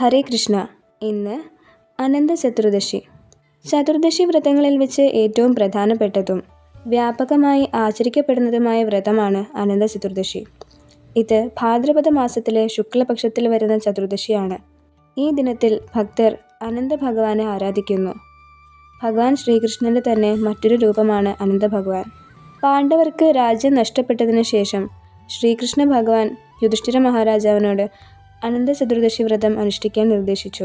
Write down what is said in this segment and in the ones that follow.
ഹരേ കൃഷ്ണ. ഇന്ന് അനന്ത ചതുർദശി. ചതുർദശി വ്രതങ്ങളിൽ വെച്ച് ഏറ്റവും പ്രധാനപ്പെട്ടതും വ്യാപകമായി ആചരിക്കപ്പെടുന്നതുമായ വ്രതമാണ് അനന്ത ചതുർദശി. ഇത് ഭാദ്രപദ മാസത്തിലെ ശുക്ലപക്ഷത്തിൽ വരുന്ന ചതുർദശിയാണ്. ഈ ദിനത്തിൽ ഭക്തർ അനന്ത ഭഗവാനെ ആരാധിക്കുന്നു. ഭഗവാൻ ശ്രീകൃഷ്ണന്റെ തന്നെ മറ്റൊരു രൂപമാണ് അനന്ത ഭഗവാൻ. പാണ്ഡവർക്ക് രാജ്യം നഷ്ടപ്പെട്ടതിന് ശേഷം ശ്രീകൃഷ്ണ ഭഗവാൻ യുധിഷ്ഠിര മഹാരാജാവിനോട് അനന്ത ചതുർദശി വ്രതം അനുഷ്ഠിക്കാൻ നിർദ്ദേശിച്ചു.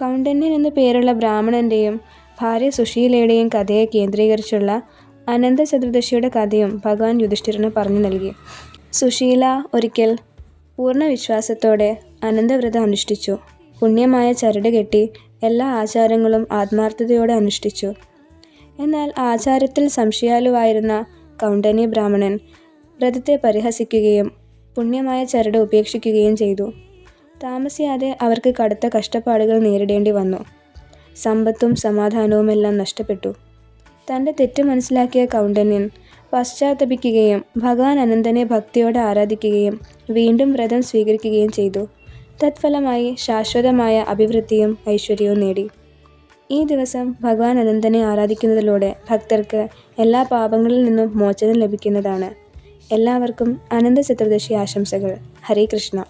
കൗണ്ടന്യൻ എന്ന പേരുള്ള ബ്രാഹ്മണന്റെയും ഭാര്യ സുശീലയുടെയും കഥയെ കേന്ദ്രീകരിച്ചുള്ള അനന്ത ചതുർദശിയുടെ കഥയും ഭഗവാൻ യുധിഷ്ഠിരന് പറഞ്ഞു നൽകി. സുശീല ഒരിക്കൽ പൂർണ വിശ്വാസത്തോടെ അനന്തവ്രതം അനുഷ്ഠിച്ചു. പുണ്യമായ ചരട് കെട്ടി എല്ലാ ആചാരങ്ങളും ആത്മാർത്ഥതയോടെ അനുഷ്ഠിച്ചു. എന്നാൽ ആചാരത്തിൽ സംശയാലുവായിരുന്ന കൗണ്ടനി ബ്രാഹ്മണൻ വ്രതത്തെ പരിഹസിക്കുകയും പുണ്യമായ ചരട് ഉപേക്ഷിക്കുകയും ചെയ്തു. താമസിയാതെ അവർക്ക് കടുത്ത കഷ്ടപ്പാടുകൾ നേരിടേണ്ടി വന്നു. സമ്പത്തും സമാധാനവുമെല്ലാം നഷ്ടപ്പെട്ടു. തന്റെ തെറ്റ് മനസ്സിലാക്കിയ കൗണ്ടന്യൻ പശ്ചാത്തപിക്കുകയും ഭഗവാൻ അനന്തനെ ഭക്തിയോടെ ആരാധിക്കുകയും വീണ്ടും വ്രതം സ്വീകരിക്കുകയും ചെയ്തു. തത്ഫലമായി ശാശ്വതമായ അഭിവൃദ്ധിയും ഐശ്വര്യവും നേടി. ഈ ദിവസം ഭഗവാൻ അനന്തനെ ആരാധിക്കുന്നതിലൂടെ ഭക്തർക്ക് എല്ലാ പാപങ്ങളിൽ നിന്നും മോചനം ലഭിക്കുന്നതാണ്. എല്ലാവർക്കും അനന്ത ചതുർദശി ആശംസകൾ. ഹരേ കൃഷ്ണ.